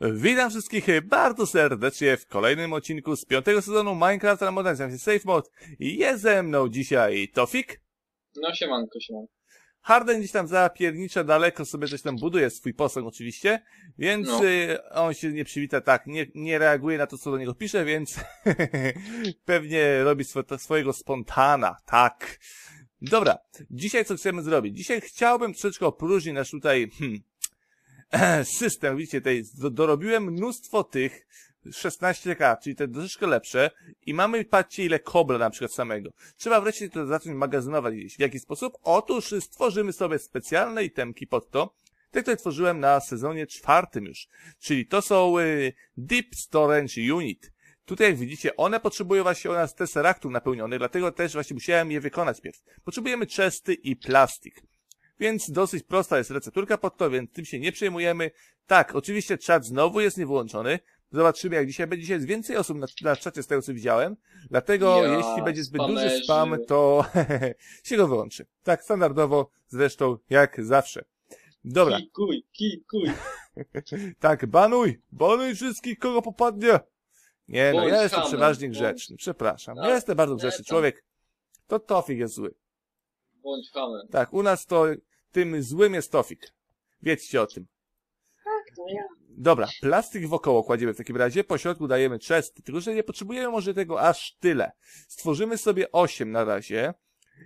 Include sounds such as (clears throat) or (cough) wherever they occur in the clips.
Witam wszystkich bardzo serdecznie w kolejnym odcinku z piątego sezonu Minecraft na modernizacji Safe Mode. I jest ze mną dzisiaj Tofik. No siemanko, siemanko. Harden gdzieś tam zapiernicza daleko sobie coś tam buduje, swój posąg oczywiście, więc No. y, on się nie przywita tak, nie, nie reaguje na to, co do niego pisze, więc (laughs) pewnie robi swo swojego spontana, tak. Dobra, dzisiaj co chcemy zrobić? Dzisiaj chciałbym troszeczkę opróżnić nasz tutaj hmm, (clears throat) system, widzicie, tej, do, dorobiłem mnóstwo tych 16K, czyli te troszeczkę lepsze i mamy, patrzcie, ile kobla na przykład samego. Trzeba wreszcie to zacząć magazynować gdzieś. W jaki sposób? Otóż stworzymy sobie specjalne itemki pod to, te, które tworzyłem na sezonie czwartym już. Czyli to są y, Deep Storage Unit. Tutaj jak widzicie, one potrzebują właśnie u nas tesseraktów napełnionych, dlatego też właśnie musiałem je wykonać pierw. Potrzebujemy czesty i plastik. Więc dosyć prosta jest recepturka pod to, więc tym się nie przejmujemy. Tak, oczywiście czat znowu jest niewyłączony. Zobaczymy, jak dzisiaj będzie. Dzisiaj jest więcej osób na, na czacie z tego, co widziałem. Dlatego, Ja, jeśli będzie zbyt duży spamerzy. spam, to (laughs) się go wyłączy. Tak, standardowo, zresztą, jak zawsze. Dobra, Kikuj, kikuj. (laughs) tak, banuj! Banuj wszystkich, kogo popadnie! Nie, no, ja jestem przeważnie grzeczny, przepraszam. Ja jestem bardzo grzeczny człowiek. To Tofik jest zły. Bądź hamem. Tak, u nas to tym złym jest Tofik. Wiedzcie o tym. Tak, to ja. Dobra, plastik wokoło kładziemy w takim razie, po środku dajemy chest, tylko że nie potrzebujemy może tego aż tyle. Stworzymy sobie 8 na razie.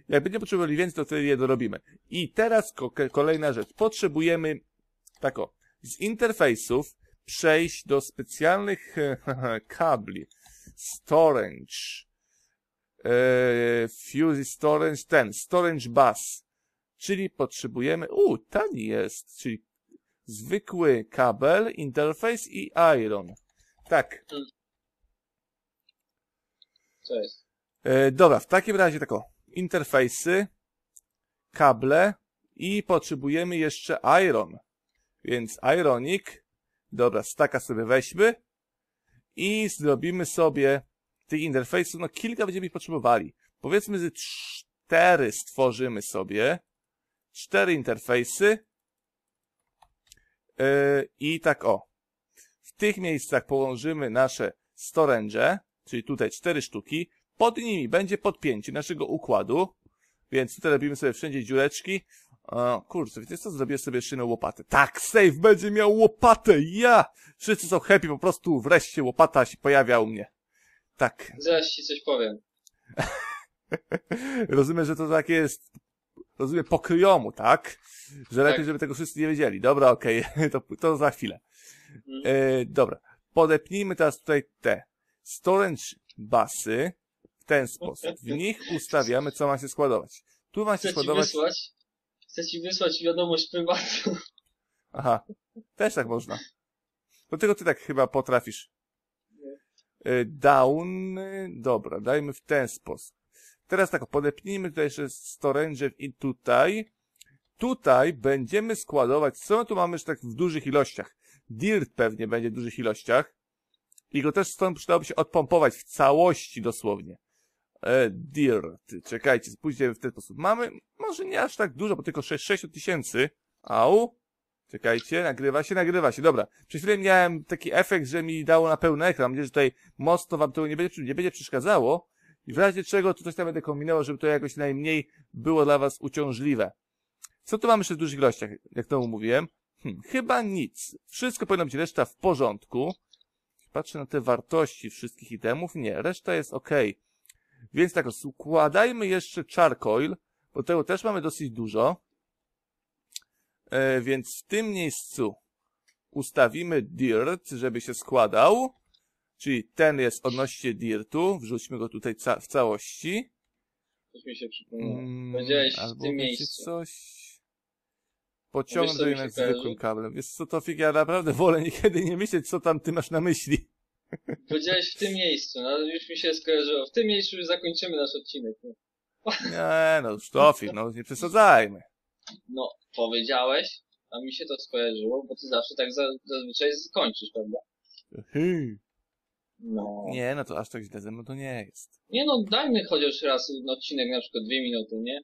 Jak będziemy potrzebowali więcej, to wtedy je dorobimy. I teraz ko kolejna rzecz. Potrzebujemy, tak o, z interfejsów przejść do specjalnych (laughs) kabli. Storage. Eee, fuse storage, ten, storage bus. Czyli potrzebujemy, u, tani jest, czyli zwykły kabel, interfejs i iron. Tak. Co jest? E, dobra, w takim razie tak o, interfejsy, kable i potrzebujemy jeszcze iron. Więc ironic, dobra, staka sobie weźmy i zrobimy sobie tych interfejsów, no kilka będziemy ich potrzebowali. Powiedzmy, że cztery stworzymy sobie, cztery interfejsy Yy, I tak o. W tych miejscach położymy nasze storage, czyli tutaj cztery sztuki. Pod nimi będzie podpięcie naszego układu. Więc tutaj robimy sobie wszędzie dziureczki. O, kurczę, wiecie co? Zrobię sobie jedną łopatę. Tak, Save będzie miał łopatę! Ja! Wszyscy są happy, po prostu wreszcie łopata się pojawia u mnie. Tak. Zaraz ci coś powiem. (laughs) Rozumiem, że to takie jest, rozumiem, pokryjomu, tak? Że lepiej, Tak. żeby tego wszyscy nie wiedzieli. Dobra, okej, (laughs) to, to za chwilę. Mhm. E, dobra, podepnijmy teraz tutaj te storage basy w ten sposób. W nich ustawiamy, co ma się składować. Tu ma się Chcę ci składować... wysłać? Chcę ci wysłać wiadomość prywatną. Aha, też tak można. Do tego ty tak chyba potrafisz. E, Down, dobra, dajmy w ten sposób. Teraz tak, podepnijmy tutaj jeszcze storage i tutaj. Tutaj będziemy składować, co tu mamy jeszcze tak w dużych ilościach? Dirt pewnie będzie w dużych ilościach. I go też stąd przydałoby się odpompować w całości dosłownie. E, dirt, czekajcie, spójrzcie w ten sposób. Mamy, może nie aż tak dużo, bo tylko 6 60 tysięcy. Au. Czekajcie, nagrywa się, nagrywa się, dobra. Przez chwilę miałem taki efekt, że mi dało na pełny ekran. Mam nadzieję, że tutaj mocno wam to nie będzie, nie będzie przeszkadzało. I w razie czego to coś tam będę kombinował, żeby to jakoś najmniej było dla was uciążliwe. Co tu mamy jeszcze w dużych ilościach, jak to mówiłem? Hm, chyba nic. Wszystko powinno być reszta w porządku. Patrzę na te wartości wszystkich itemów. Nie, reszta jest ok. Więc tak, składajmy jeszcze charcoal, bo tego też mamy dosyć dużo. E, więc w tym miejscu ustawimy dirt, żeby się składał. Czyli ten jest odnośnie dirtu. Wrzućmy go tutaj ca w całości. Coś mi się przypomniało. Mm, Powiedziałeś w tym miejscu. coś. Pociągnę jednak zwykłym kablem. Wiesz co, Tofik, ja naprawdę wolę niekiedy nie myśleć, co tam ty masz na myśli. Powiedziałeś w tym miejscu, no już mi się skojarzyło. W tym miejscu już zakończymy nasz odcinek. No, Nie, no już Tofik, no nie przesadzajmy. no powiedziałeś, a mi się to skojarzyło, bo ty zawsze tak za, zazwyczaj skończysz, prawda? Hy. No. Nie. Nie, no to aż tak źle ze mną to nie jest. no, dajmy chociaż raz odcinek na przykład dwie minuty, nie?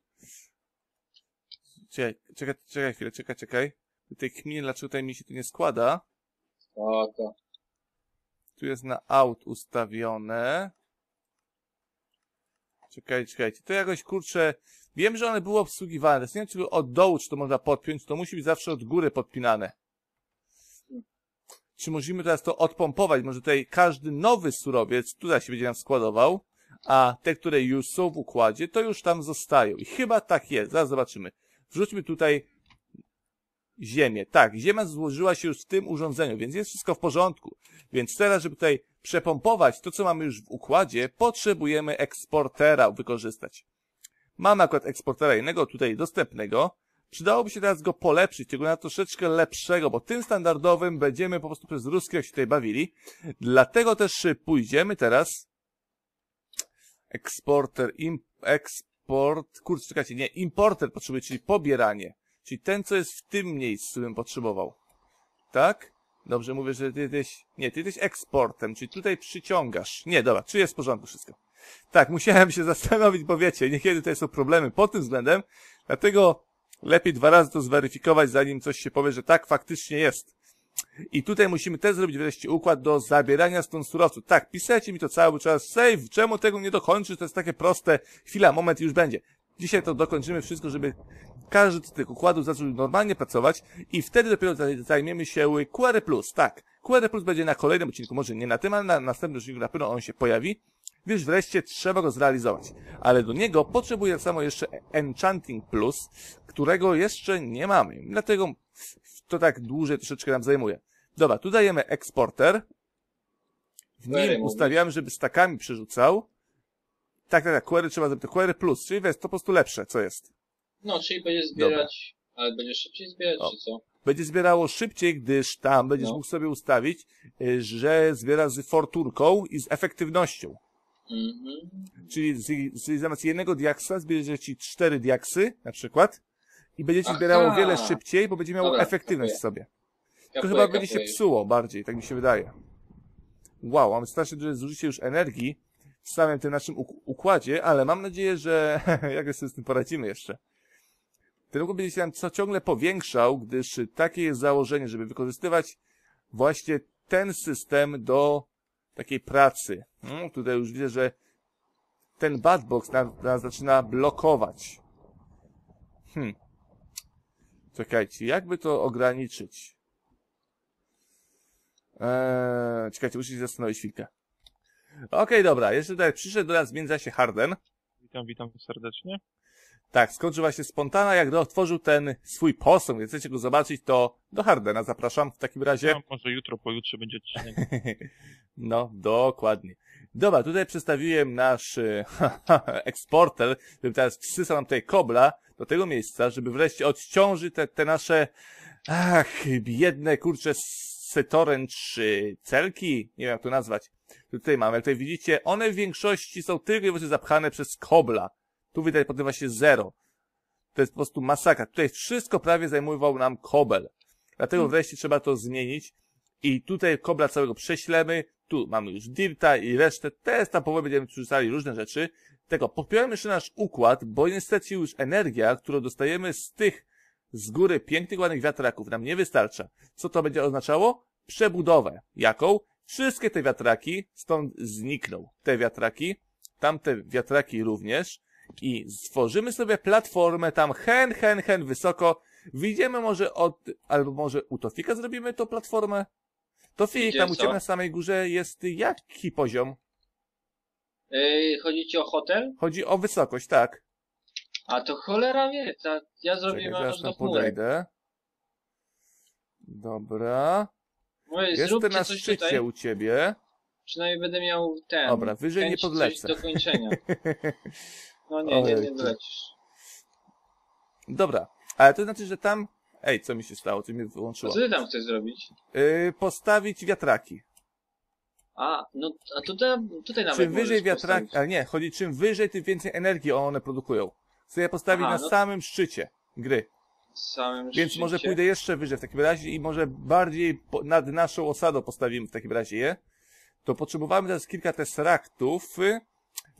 Czekaj, czekaj, czekaj chwilę, czekaj, czekaj. Tutaj kminie, dlaczego tutaj mi się tu nie składa. Spoko. Tu jest na out ustawione. Czekajcie, czekajcie. To jakoś, kurczę, wiem, że one były obsługiwane. Nie wiem, czy od dołu, czy to można podpiąć, to musi być zawsze od góry podpinane. Czy możemy teraz to odpompować? Może tutaj każdy nowy surowiec tutaj się będzie nam składował, a te, które już są w układzie, to już tam zostają. I chyba tak jest. Zaraz zobaczymy. Wrzućmy tutaj ziemię. Tak, ziemia złożyła się już w tym urządzeniu, więc jest wszystko w porządku. Więc teraz, żeby tutaj przepompować to, co mamy już w układzie, potrzebujemy eksportera wykorzystać. Mamy akurat eksportera jednego tutaj dostępnego. Przydałoby się teraz go polepszyć, tego na troszeczkę lepszego, bo tym standardowym będziemy po prostu przez ruski jak się tutaj bawili. Dlatego też pójdziemy teraz eksporter, im, eksport, kurczę, czekajcie, nie, importer potrzebuje, czyli pobieranie. Czyli ten, co jest w tym miejscu, bym potrzebował. Tak? Dobrze mówię, że ty jesteś... Nie, ty jesteś eksportem, czyli tutaj przyciągasz. Nie, dobra, czy jest w porządku wszystko. Tak, musiałem się (laughs) zastanowić, bo wiecie, niekiedy tutaj są problemy pod tym względem, dlatego lepiej dwa razy to zweryfikować, zanim coś się powie, że tak faktycznie jest. I tutaj musimy też zrobić wreszcie układ do zabierania stąd surowców. Tak, pisajcie mi to cały czas, save, czemu tego nie dokończysz, to jest takie proste. Chwila, moment, już będzie. Dzisiaj to dokończymy wszystko, żeby każdy z tych układów zaczął normalnie pracować i wtedy dopiero zajmiemy się QR+. Tak, QR+, będzie na kolejnym odcinku, może nie na tym, ale na następnym odcinku na pewno on się pojawi. Więc wreszcie trzeba go zrealizować. Ale do niego potrzebuję tak samo jeszcze Enchanting Plus, którego jeszcze nie mamy. Dlatego to tak dłużej troszeczkę nam zajmuje. Dobra, tu dajemy eksporter. W nim ustawiamy, żeby stakami przerzucał. Tak, tak, tak, query trzeba zrobić. Query plus, czyli jest to po prostu lepsze, co jest. No, czyli będziesz zbierać, ale będziesz szybciej zbierać, O. czy co? Będzie zbierało szybciej, gdyż tam będziesz No. mógł sobie ustawić, y, że zbiera z fortunką i z efektywnością. Mhm. Czyli, z, z, zamiast jednego diaksa zbierze ci cztery diaksy, na przykład, i będzie ci Aha. zbierało wiele szybciej, bo będzie miało Dobra, efektywność kapuję. sobie. To Kapuję, chyba będzie się psuło bardziej, tak mi się wydaje. Wow, mamy strasznie duże zużycie już energii w samym tym naszym uk- układzie, ale mam nadzieję, że (laughs) jakoś sobie z tym poradzimy jeszcze. Ten układ będzie się nam co ciągle powiększał, gdyż takie jest założenie, żeby wykorzystywać właśnie ten system do takiej pracy. No, tutaj już widzę, że ten badbox nas, nas zaczyna blokować. Hmm. Czekajcie, jakby to ograniczyć? Eee, czekajcie, muszę się zastanowić chwilkę. Okej, dobra, jeszcze tutaj przyszedł do nas w międzyczasie Harden. Witam, witam serdecznie. Tak, skończył właśnie spontana, jak otworzył ten swój posąg. Jak chcecie go zobaczyć, to do Hardena zapraszam w takim razie. No, może jutro, pojutrze będzie odcinek. (laughs) No, dokładnie. Dobra, tutaj przedstawiłem nasz e, (laughs) eksporter, żeby teraz wsysał nam tutaj kobla do tego miejsca, żeby wreszcie odciążyć te, te nasze, ach, biedne, kurcze, setoręcz e, celki, nie wiem jak to nazwać. Tutaj mamy, jak tutaj widzicie, one w większości są tylko i wyłącznie zapchane przez kobla. Tu widać potem właśnie zero. To jest po prostu masakra. Tutaj wszystko prawie zajmował nam kobel. Dlatego wreszcie trzeba to zmienić. I tutaj kobla całego prześlemy. Tu mamy już dirta i resztę. Teraz tam powoli będziemy przerzucali różne rzeczy. Tego, popiąłem jeszcze nasz układ, bo niestety już energia, którą dostajemy z tych z góry pięknych, ładnych wiatraków nam nie wystarcza. Co to będzie oznaczało? Przebudowę. Jaką? Wszystkie te wiatraki stąd znikną. Te wiatraki, tamte wiatraki również. I stworzymy sobie platformę tam hen, hen, hen wysoko. Wyjdziemy może od, albo może u Tofika zrobimy tą platformę. Tofik, Gdzie, tam u? Ciebie na samej górze jest jaki poziom? Yy, chodzi ci o hotel? Chodzi o wysokość, tak. A to cholera wie, ta, ja Czekaj, zrobię teraz aż do podejdę. Dobra. Mówię, Jestem na szczycie tutaj, u Ciebie. przynajmniej będę miał ten. Dobra, wyżej nie podlecę. Do kończenia. (laughs) No nie, nie, nie Ojejku. dolecisz. Dobra. Ale to znaczy, że tam... Ej, co mi się stało? Co mnie A wyłączyło? co ty tam chcesz zrobić? Yy, postawić wiatraki. A, no, a tutaj, tutaj nawet Czym wyżej wiatraki... Ale nie, chodzi czym wyżej, tym więcej energii one produkują. Chcę je postawić Aha, na no- samym szczycie gry. Samym Więc szczycie. może pójdę jeszcze wyżej w takim razie i może bardziej po, nad naszą osadą postawimy w takim razie je. To potrzebowamy teraz kilka tesseraktów,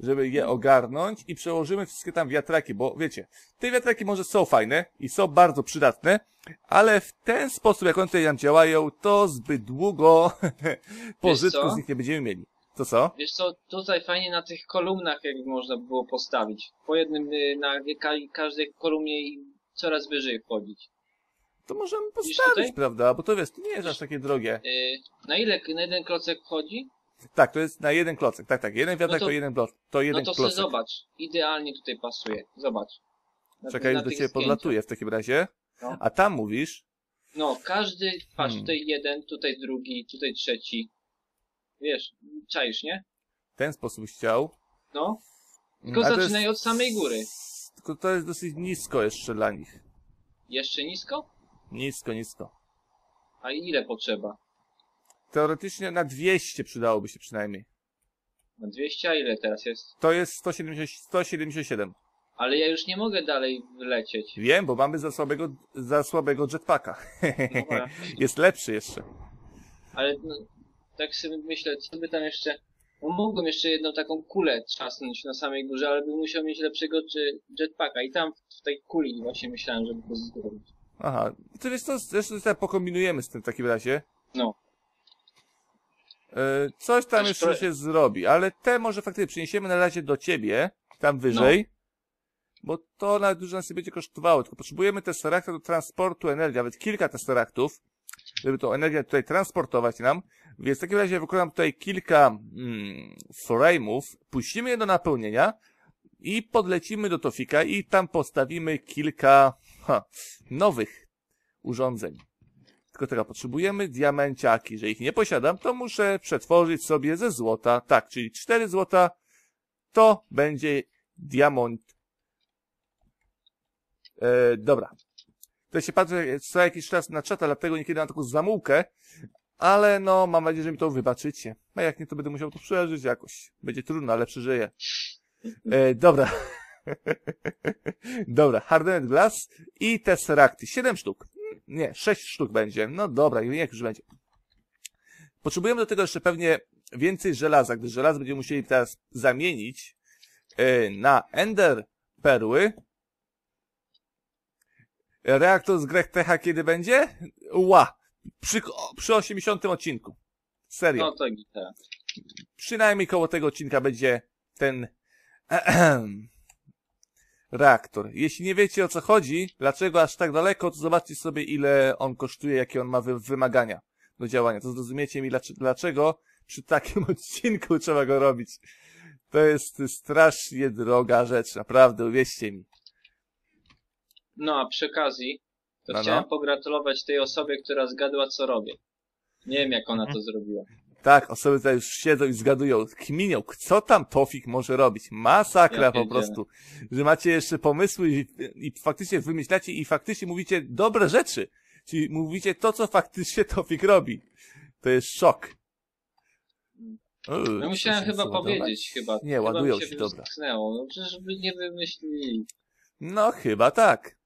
żeby je ogarnąć i przełożymy wszystkie tam wiatraki, bo wiecie, te wiatraki może są fajne i są bardzo przydatne, ale w ten sposób, jak one tutaj nam działają, to zbyt długo (laughs) pożytku z nich nie będziemy mieli. To co? Wiesz co, tutaj fajnie na tych kolumnach jakby można by było postawić. Po jednym y, na ka każdej kolumnie i coraz wyżej wchodzić. To możemy postawić, prawda? Bo to wiesz, to nie jest aż takie drogie. Y, na ile na jeden klocek wchodzi? Tak, to jest na jeden klocek. Tak, tak. Jeden wiatrak No to- to, jeden blok. To jeden No to klocek. zobacz. Idealnie tutaj pasuje. Zobacz. Na, Czekaj, na już do ciebie podlatuję w takim razie. No. A tam mówisz, No, każdy, patrz, Hmm. tutaj jeden, tutaj drugi, tutaj trzeci. Wiesz, czaisz, nie? w ten sposób chciał. No. Tylko A to jest- zaczynaj od samej góry. Tylko to jest dosyć nisko jeszcze dla nich. Jeszcze nisko? Nisko, nisko. A ile potrzeba? Teoretycznie na 200 przydałoby się przynajmniej. Na 200, a ile teraz jest? To jest 170, 177. Ale ja już nie mogę dalej lecieć. Wiem, bo mamy za słabego, za słabego jetpacka. Dobra. (laughs) jest lepszy jeszcze. Ale no, tak sobie myślę, co by tam jeszcze... No mógłbym jeszcze jedną taką kulę trzasnąć na samej górze, ale bym musiał mieć lepszego czy- jetpacka. I tam w tej kuli właśnie myślałem, żeby to zrobić. Aha. To wiesz co, zresztą pokombinujemy z tym w takim razie. No. E, coś tam Aż jeszcze pro- się zrobi, ale te może faktycznie przyniesiemy na razie do ciebie, tam wyżej. Bo to nawet dużo nas nie będzie kosztowało, tylko potrzebujemy testorakta do transportu energii, nawet kilka testaraktów, żeby tą energię tutaj transportować nam. Więc w takim razie wykonam tutaj kilka mm, frame'ów, puścimy je do napełnienia i podlecimy do Tofika i tam postawimy kilka ha, nowych urządzeń. Tylko tego potrzebujemy diamenciaki. Jeżeli ich nie posiadam, to muszę przetworzyć sobie ze złota. Tak, czyli 4 złota to będzie diamont. E, dobra. To się patrzę co jakiś czas na czata, dlatego niekiedy mam taką zamułkę, ale no, mam nadzieję, że mi to wybaczycie. A jak nie, to będę musiał to przeżyć jakoś. Będzie trudno, ale przeżyję. E, dobra. (laughs) dobra, Hardened Glass i Tesseracty. 7 sztuk. Nie, 6 sztuk będzie. No dobra, niech już będzie. Potrzebujemy do tego jeszcze pewnie więcej żelaza, gdyż żelazo będziemy musieli teraz zamienić e, na Ender Perły. Reaktor z Grech TH kiedy będzie? Ła! Przy, przy 80 odcinku. Serio. No to gitara. Przynajmniej koło tego odcinka będzie ten (clears throat) reaktor. Jeśli nie wiecie o co chodzi, dlaczego aż tak daleko, to zobaczcie sobie ile on kosztuje, jakie on ma wy wymagania do działania. To zrozumiecie mi dlaczego, dlaczego przy takim (laughs) odcinku trzeba go robić. To jest strasznie droga rzecz, naprawdę, uwierzcie mi. No a przy okazji, to No, no. chciałem pogratulować tej osobie, która zgadła co robię. Nie wiem jak ona to zrobiła. Tak, osoby tutaj już siedzą i zgadują, kminią, co tam Tofik może robić. Masakra Ja po prostu. Że macie jeszcze pomysły i, i faktycznie wymyślacie i faktycznie mówicie dobre rzeczy. Czyli mówicie to, co faktycznie (laughs) Tofik robi. To jest szok. Uuu, No musiałem się chyba powiedzieć, chyba. Nie, chyba ładują mi się, dobra. No przecież by nie wymyślili. No, chyba tak.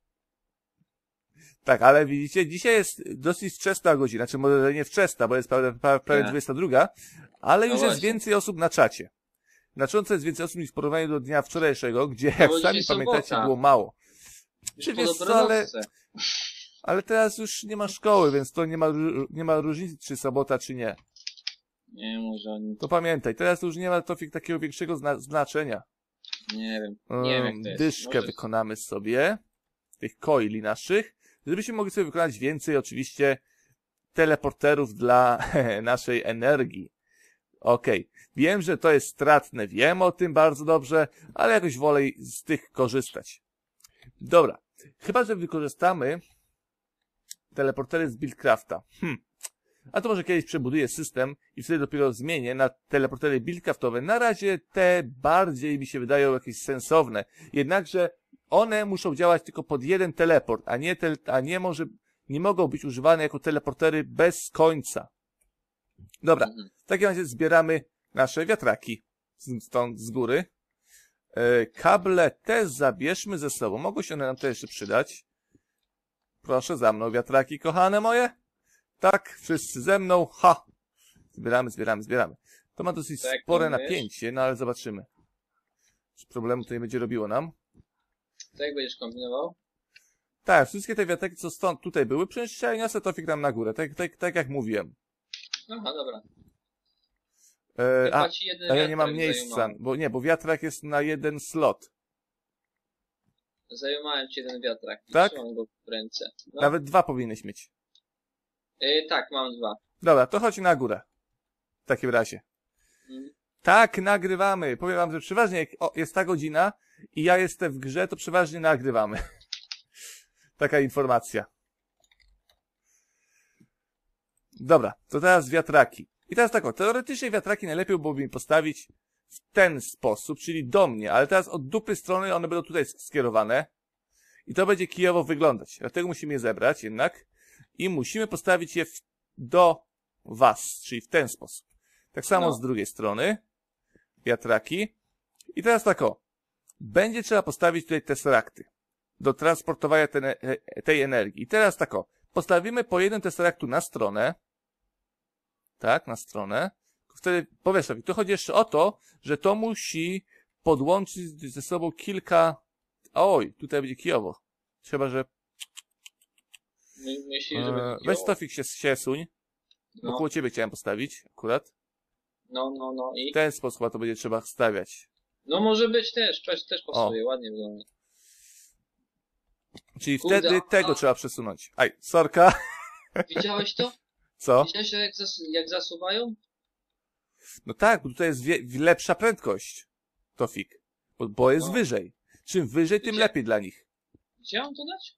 Tak, ale widzicie, dzisiaj jest dosyć wczesna godzina, czy może nie wczesna, bo jest prawie, prawie Nie. 22, ale No już jest właśnie. więcej osób na czacie. Znacząco jest więcej osób niż w porównaniu do dnia wczorajszego, gdzie, No jak sami pamiętacie, sobota. było mało. Już Czy wiesz co, dobranocce. Ale teraz już nie ma szkoły, więc to nie ma, nie ma różnicy, czy sobota, czy nie. Nie, może oni... To pamiętaj, teraz już nie ma Tofik takiego większego zna znaczenia. Nie wiem. Nie wiem jak Um, to jest. Dyszkę wykonamy sobie, tych coili naszych, żebyśmy mogli sobie wykonać więcej oczywiście teleporterów dla (laughs) naszej energii. Okej, wiem, że to jest stratne, wiem o tym bardzo dobrze, ale jakoś wolę z tych korzystać. Dobra, chyba, że wykorzystamy teleportery z Buildcrafta. Hm. A to może kiedyś przebuduję system i wtedy dopiero zmienię na teleportery buildcraftowe. Na razie te bardziej mi się wydają jakieś sensowne. Jednakże one muszą działać tylko pod jeden teleport, a nie, tel, a nie może, nie mogą być używane jako teleportery bez końca. Dobra, Mhm. w takim razie zbieramy nasze wiatraki stąd z góry. E, kable te zabierzmy ze sobą. Mogą się one nam też jeszcze przydać. Proszę za mną, wiatraki kochane moje. Tak, wszyscy ze mną. Ha! Zbieramy, zbieramy, zbieramy. To ma dosyć Tak, spore napięcie, no ale zobaczymy. Problemu to nie będzie robiło nam. To jak będziesz kombinował? Tak, wszystkie te wiatraki, co stąd tutaj były, przecież ja niosę Tofik tam na górę, tak, tak, tak jak mówiłem. Aha, dobra. E, a, a ja nie mam miejsca, bo nie, bo wiatrak jest na jeden slot. Zajumałem ci jeden wiatrak. i Tak? Trzymam go w ręce. No. Nawet dwa powinieneś mieć. Y, tak, mam dwa. Dobra, to chodź na górę. W takim razie. Mm. Tak, nagrywamy. Powiem wam, że przeważnie jak o, jest ta godzina i ja jestem w grze, to przeważnie nagrywamy. (laughs) Taka informacja. Dobra, to teraz wiatraki. I teraz tak, o, teoretycznie wiatraki najlepiej byłoby mi postawić w ten sposób, czyli do mnie, ale teraz od dupy strony one będą tutaj skierowane i to będzie kijowo wyglądać. Dlatego musimy je zebrać jednak i musimy postawić je w, do was, czyli w ten sposób. Tak samo No. z drugiej strony. Wiatraki. I teraz tak o. Będzie trzeba postawić tutaj tesseracty do transportowania tej energii. I teraz tak o. Postawimy po jednym tesseractu na stronę. Tak, na stronę. Wtedy, powiesz sobie, tu chodzi jeszcze o to, że to musi podłączyć ze sobą kilka... Oj, tutaj będzie kijowo. Trzeba, że... My, myślisz, że E, będzie weź? Tofik się, się suń, bo No, koło ciebie chciałem postawić akurat. no, no, no W i? ten sposób to będzie trzeba stawiać. No może być też, też, też pasuje, ładnie wygląda. Czyli Kurde, wtedy a- tego trzeba przesunąć. Aj, sorka. (laughs) Widziałeś to? Co? Widziałeś jak, zas jak zasuwają? No tak, bo tutaj jest lepsza prędkość. Tofik. Bo, bo jest No. wyżej. Czym wyżej, tym Gdzie? lepiej dla nich. Gdzie mam to dać?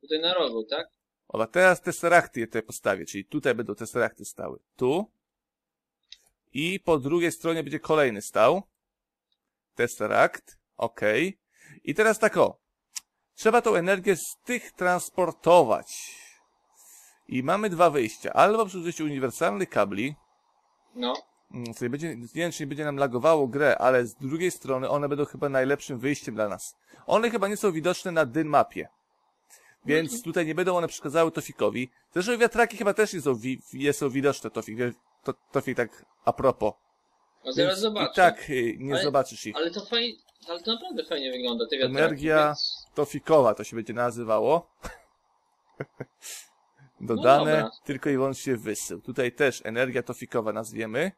Tutaj na rogu, tak? Oba, teraz tesseracty je tutaj postawię, czyli tutaj będą tesseracty stały. Tu. I po drugiej stronie będzie kolejny stał. Tesseract. Ok. I teraz tak o. Trzeba tą energię z tych transportować. I mamy dwa wyjścia. Albo przy użyciu uniwersalnych kabli, No. Mm, Tutaj będzie, nie wiem, czy nie będzie nam lagowało grę, ale z drugiej strony one będą chyba najlepszym wyjściem dla nas. One chyba nie są widoczne na dyn mapie. Więc tutaj nie będą one przeszkadzały Tofikowi. Zresztą wiatraki chyba też nie są, wi nie są widoczne, Tofik. To, Tofik tak a propos. No zaraz. I tak y, nie Ale- zobaczysz ich. Ale to fajnie, ale to naprawdę fajnie wygląda, te wiatraki. Energia- Więc... Tofikowa to się będzie nazywało. (laughs) Dodane, dobra. tylko i wyłącznie wysył. Tutaj też energia tofikowa nazwiemy.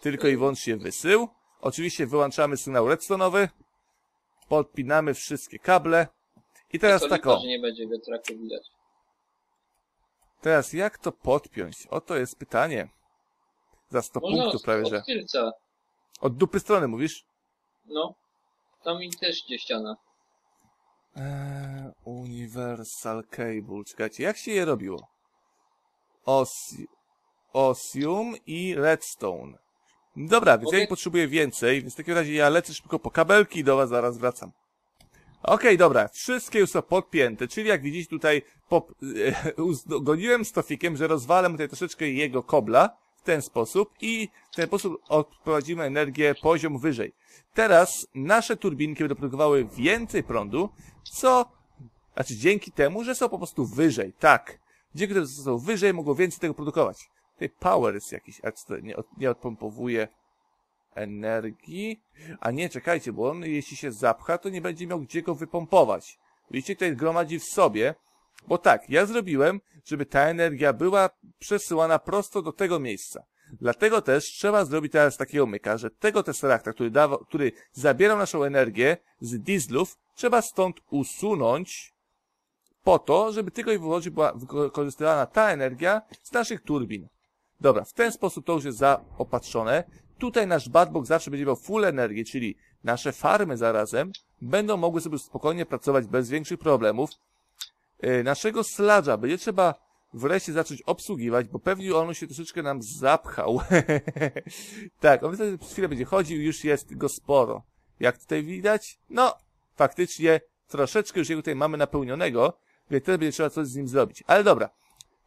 Tylko i wyłącznie wysył. Oczywiście wyłączamy sygnał redstone'owy. Podpinamy wszystkie kable. I teraz tak o. nie będzie wiatraku widać. Teraz jak to podpiąć? Oto jest pytanie. Za 100 Można punktów prawie, od że. tylca. Od dupy strony mówisz? No. Tam mi też gdzie ściana. Eee, Universal Cable. Czekajcie, jak się je robiło? Osi Osium i Redstone. Dobra, więc ja Mogę- ich potrzebuję więcej, więc w takim razie ja lecę szybko po kabelki i do was zaraz wracam. Okej, dobra, wszystkie już są podpięte, czyli jak widzicie tutaj pop, (laughs) uzgoniłem z Tofikiem, że rozwalę tutaj troszeczkę jego kobla w ten sposób i w ten sposób odprowadzimy energię poziom wyżej. Teraz nasze turbinki będą produkowały więcej prądu, co, znaczy dzięki temu, że są po prostu wyżej, tak. Dzięki temu, że są wyżej, mogą więcej tego produkować. Tutaj power jest jakiś, a co nie, od, nie odpompowuje energii. A nie, czekajcie, bo on jeśli się zapcha, to nie będzie miał gdzie go wypompować. Widzicie, tutaj gromadzi w sobie, bo tak, ja zrobiłem, żeby ta energia była przesyłana prosto do tego miejsca. Dlatego też trzeba zrobić teraz takiego myka, że tego Tesseracta, który, dawał, który zabierał naszą energię z dieslów, trzeba stąd usunąć po to, żeby tylko i wyłącznie była wykorzystywana ta energia z naszych turbin. Dobra, w ten sposób to już jest zaopatrzone. Tutaj nasz Badbox zawsze będzie miał full energii, czyli nasze farmy zarazem będą mogły sobie spokojnie pracować bez większych problemów. Yy, naszego sladża będzie trzeba wreszcie zacząć obsługiwać, bo pewnie on się troszeczkę nam zapchał. (laughs) tak, on wtedy przez chwilę będzie chodził, już jest go sporo. Jak tutaj widać? No, faktycznie troszeczkę już jego tutaj mamy napełnionego, więc wtedy będzie trzeba coś z nim zrobić. Ale dobra,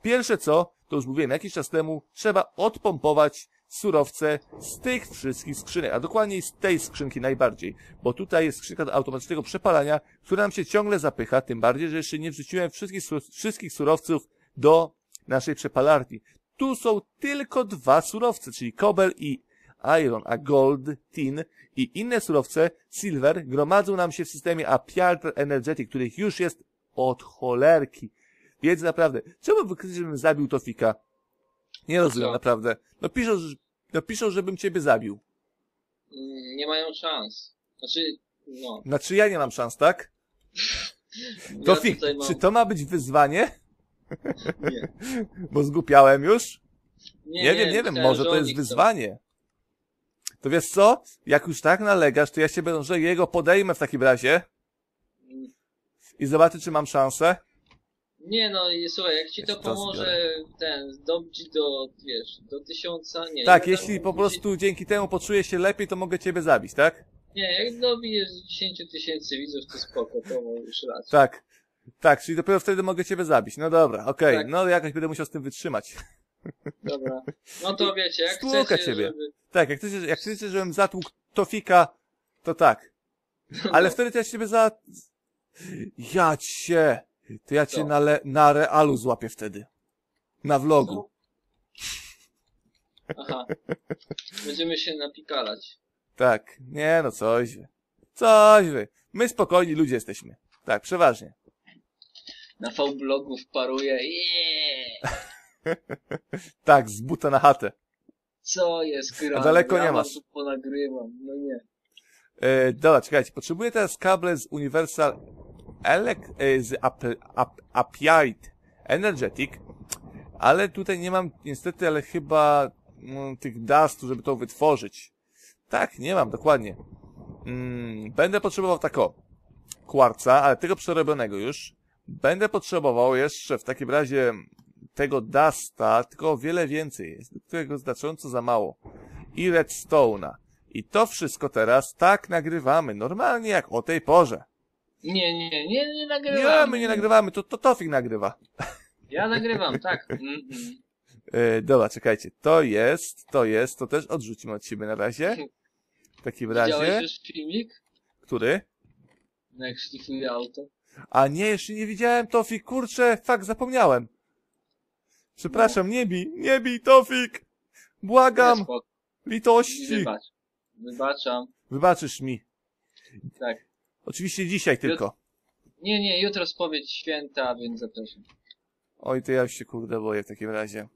pierwsze co, to już mówiłem jakiś czas temu, trzeba odpompować surowce z tych wszystkich skrzynek, a dokładniej z tej skrzynki najbardziej, bo tutaj jest skrzynka do automatycznego przepalania, która nam się ciągle zapycha, tym bardziej, że jeszcze nie wrzuciłem wszystkich, wszystkich surowców do naszej przepalarni. Tu są tylko dwa surowce, czyli kobel i iron, a gold, tin i inne surowce, silver, gromadzą nam się w systemie Apialter Energetic, których już jest od cholerki. Więc naprawdę, czemu wy chcecie, żebym zabił Tofika? Nie rozumiem, Co? naprawdę. No piszą, że- no piszą, żebym ciebie zabił. Mm, Nie mają szans. Znaczy, no. Znaczy ja nie mam szans, tak? (laughs) Ja Tofik, mam... czy to ma być wyzwanie? (laughs) Nie. Bo zgłupiałem już? Nie, Nie, wiem, nie wiem, może że to jest wyzwanie. To wiesz co? Jak już tak nalegasz, to ja się będę jego podejmę w takim razie Mm, i zobaczę, czy mam szansę. Nie no, i słuchaj, jak ci to pomoże, ten, zdobyć do, wiesz, do tysiąca, nie. Tak, jeśli po prostu dzięki temu poczuję się lepiej, to mogę ciebie zabić, tak? Nie, jak dobijesz 10 tysięcy widzów, to spoko, to możesz raczej. Tak. Tak, czyli dopiero wtedy mogę ciebie zabić. No dobra, okej. Tak. No jakoś będę musiał z tym wytrzymać. Dobra. No to wiecie, jak Stłuka chcecie, ciebie. żeby... Tak, jak chcecie, jak chcecie, żebym zatłukł Tofika, to tak. (laughs) Ale wtedy to ja ciebie za... Ja cię... To ja cię na, le... na realu złapię wtedy. Na vlogu. Aha. Będziemy się napikalać. Tak. Nie no, coś wy. Coś wy. My spokojni ludzie jesteśmy. Tak, przeważnie. Na V-blogu wparuję. Yeah! (laughs) Tak, z buta na chatę. Co jest grane? A daleko nie masz. ponagrywam. No nie. E, dobra, czekajcie. Potrzebuję teraz kable z Universal Elec... E, z Ap Ap Applied Energetic, ale tutaj nie mam niestety, ale chyba mm, tych dustów, żeby to wytworzyć. Tak, nie mam, dokładnie. Mm, będę potrzebował tako. Kwarca, ale tego przerobionego już. Będę potrzebował jeszcze w takim razie tego dusta, tylko wiele więcej jest, którego znacząco za mało. I redstone'a. I to wszystko teraz tak nagrywamy, normalnie jak o tej porze. Nie, nie, nie, nie Nie, nagrywam. my nie nagrywamy, to, to Tofik nagrywa. Ja nagrywam, tak. (laughs) Mm -mm. E, dobra, czekajcie, to jest, to jest, to też odrzucimy od siebie na razie. W takim Widziałeś razie, już filmik? który? No Jak szlifuje auto? A nie, jeszcze nie widziałem Tofik, kurczę, fakt, zapomniałem. Przepraszam, nie bij, nie bij Tofik! Błagam, Nie, litości! Wybacz. Wybaczam. Wybaczysz mi. Tak. Oczywiście dzisiaj tylko. Nie, nie, jutro spowiedź święta, więc zapraszam. Oj, to ja już się kurde boję w takim razie.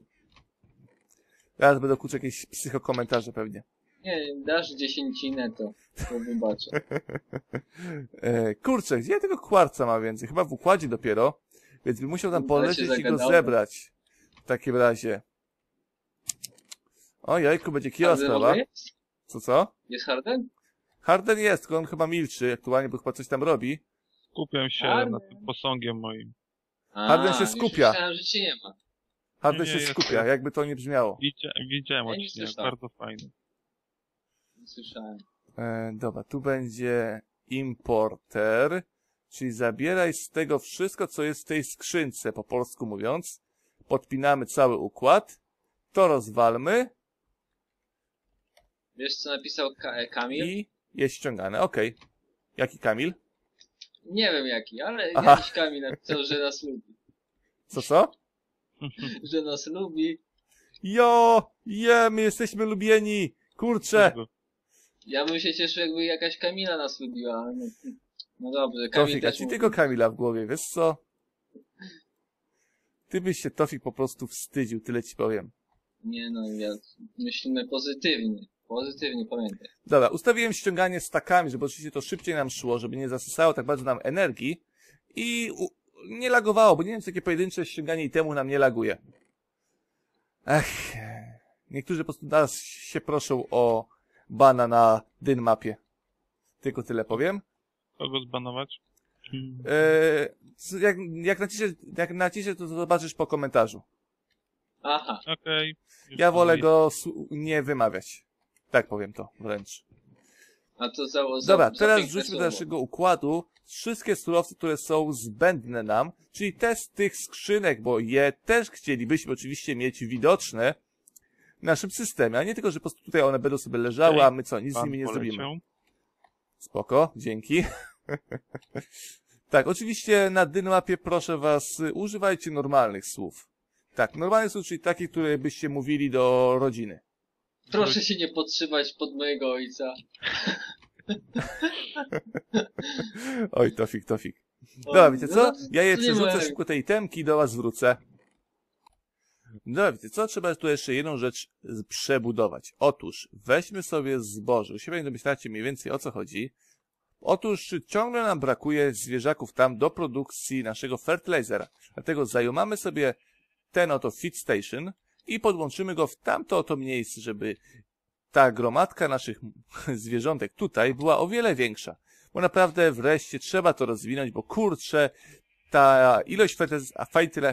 Teraz będą kurczę jakieś psychokomentarze pewnie. Nie, dasz dziesięcinę, to, to wybaczę. (laughs) E, kurczę, gdzie ja tego kwarca ma więcej? Chyba w układzie dopiero. Więc bym musiał tam Kurde, polecieć i go zebrać. W takim razie. O jajku, będzie Harden sprawa. Co, co? Jest Harden? Harden jest, tylko on chyba milczy aktualnie, bo chyba coś tam robi. Skupiam się Harden. na tym posągiem moim. A, Harden się skupia. Myślałem, że cię nie ma. Harden Nie, się nie, jest skupia, jakby to nie brzmiało. Widzia, widziałem Ja nie odcinek, słyszałem. bardzo fajny. Nie słyszałem. E, dobra, tu będzie importer, czyli zabieraj z tego wszystko, co jest w tej skrzynce, po polsku mówiąc. Podpinamy cały układ. To rozwalmy Wiesz, co napisał Ka e, Kamil? i jest ściągane. Okej. Jaki Kamil? Nie wiem jaki, ale Aha. jakiś Kamil napisał, że nas lubi. Co, co? (laughs) Że nas lubi. Jo! Je, my jesteśmy lubieni! Kurczę! Ja bym się cieszył, jakby jakaś Kamila nas lubiła, ale no, no dobrze, Kamil Tofik, a też ci mówi. tego Kamila w głowie, wiesz co? Ty byś się, Tofik, po prostu wstydził, tyle ci powiem. Nie no, ja, myślimy pozytywnie. Pozytywnie, pamiętaj. Dobra, ustawiłem ściąganie stakami, żeby oczywiście to szybciej nam szło, żeby nie zasysało tak bardzo nam energii i u, nie lagowało, bo nie wiem, czy takie pojedyncze ściąganie i temu nam nie laguje. Ech, niektórzy po prostu teraz się proszą o bana na dynmapie. Tylko tyle powiem. Kogo zbanować? C- jak, jak, naciszę, jak naciszę, to zobaczysz po komentarzu. Aha, Okej. Już Ja wolę go nie wymawiać. Tak powiem to wręcz. a to za, za Dobra, za teraz wrzućmy do naszego układu wszystkie surowce, które są zbędne nam, czyli te z tych skrzynek, bo je też chcielibyśmy oczywiście mieć widoczne w naszym systemie, a nie tylko, że po prostu tutaj one będą sobie leżały, a my co, nic z nimi nie poleciał. zrobimy. Spoko, dzięki. (laughs) tak, oczywiście na dynmapie proszę was, używajcie normalnych słów. Tak, normalnych słów, czyli takich, które byście mówili do rodziny. Proszę się nie podszywać pod mojego ojca. (laughs) Oj, Tofik, Tofik. Dobra, wiecie No co? Ja je przerzucę szybko tej temki i do was wrócę. Dobra, wiecie co? Trzeba tu jeszcze jedną rzecz z- przebudować. Otóż, weźmy sobie zboże. U siebie domyślacie mniej więcej o co chodzi. Otóż ciągle nam brakuje zwierzaków tam do produkcji naszego fertilizera. Dlatego zajmamy sobie ten oto feed station i podłączymy go w tamto oto miejsce, żeby ta gromadka naszych (laughs) zwierzątek tutaj była o wiele większa. Bo naprawdę wreszcie trzeba to rozwinąć, bo kurczę, ta ilość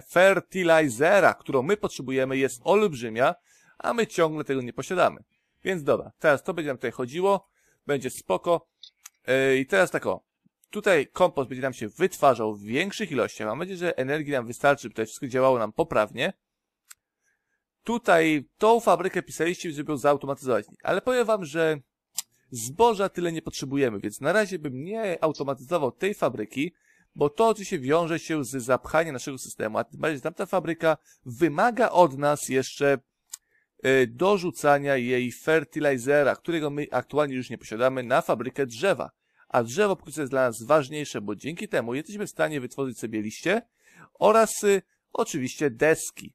fertilizera, którą my potrzebujemy jest olbrzymia, a my ciągle tego nie posiadamy. Więc dobra, teraz to będzie nam tutaj chodziło, będzie spoko. Yy, I teraz tak o, tutaj kompost będzie nam się wytwarzał w większych ilościach. Mam nadzieję, że energii nam wystarczy, by tutaj wszystko działało nam poprawnie. Tutaj tą fabrykę pisaliście, żeby ją zautomatyzować. Ale powiem wam, że zboża tyle nie potrzebujemy, więc na razie bym nie automatyzował tej fabryki, bo to oczywiście wiąże się z zapchaniem naszego systemu, a tym bardziej, że tamta fabryka wymaga od nas jeszcze e, dorzucania jej fertilizera, którego my aktualnie już nie posiadamy, na fabrykę drzewa. A drzewo co jest dla nas ważniejsze, bo dzięki temu jesteśmy w stanie wytworzyć sobie liście oraz y, oczywiście deski.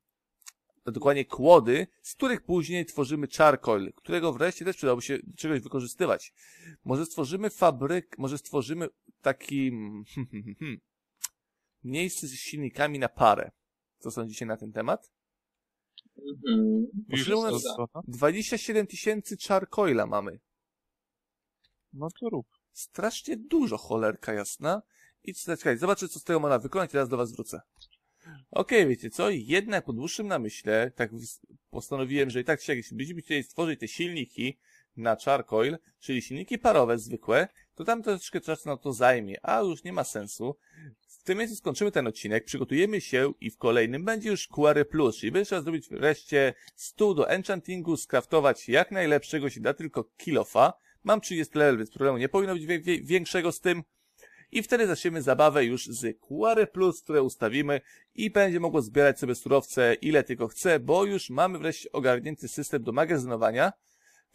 To dokładnie kłody, z których później tworzymy charcoal, którego wreszcie też przydałoby się do czegoś wykorzystywać. Może stworzymy fabryk, może stworzymy taki mm, (laughs) miejsce z silnikami na parę. Co sądzicie na ten temat? Już Potrzebujemy jest nas- zgoda? 27 tysięcy charcoala mamy. No to rób. Strasznie dużo, cholerka jasna. I czekaj, zobaczę, co z tego można wykonać, teraz do was wrócę. Okej, wiecie co? Jednak po dłuższym namyśle, tak postanowiłem, że i tak się, będziemy chcieli stworzyć te silniki na charcoal, czyli silniki parowe zwykłe, to tam troszeczkę czasu na to zajmie, a już nie ma sensu. W tym miejscu skończymy ten odcinek, przygotujemy się i w kolejnym będzie już QR+, czyli będzie trzeba zrobić wreszcie stół do enchantingu, skraftować jak najlepszego się da tylko kilofa. Mam 30 level, więc problemu nie powinno być większego z tym. I wtedy zaczniemy zabawę już z QR+, które ustawimy i będzie mogło zbierać sobie surowce ile tylko chce, bo już mamy wreszcie ogarnięty system do magazynowania.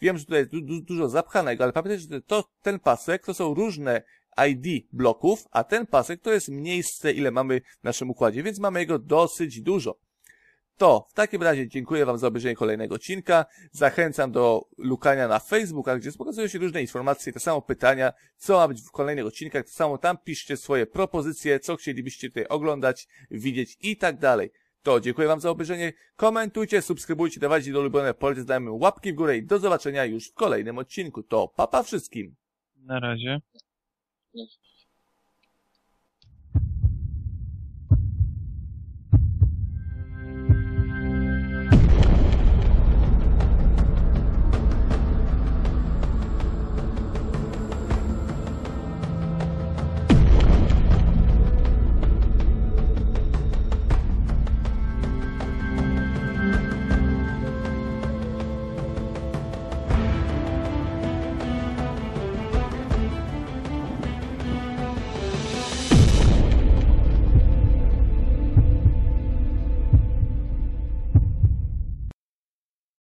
Wiem, że tutaj jest du du dużo zapchanego, ale pamiętajcie, że to, ten pasek to są różne ID bloków, a ten pasek to jest miejsce, ile mamy w naszym układzie, więc mamy jego dosyć dużo. To w takim razie dziękuję Wam za obejrzenie kolejnego odcinka. Zachęcam do lukania na Facebooka, gdzie pokazują się różne informacje, te samo pytania, co ma być w kolejnych odcinkach, to samo tam piszcie swoje propozycje, co chcielibyście tutaj oglądać, widzieć i tak dalej. To dziękuję Wam za obejrzenie, komentujcie, subskrybujcie, dawajcie do ulubione polecenia, dajmy łapki w górę i do zobaczenia już w kolejnym odcinku. To papa wszystkim! Na razie.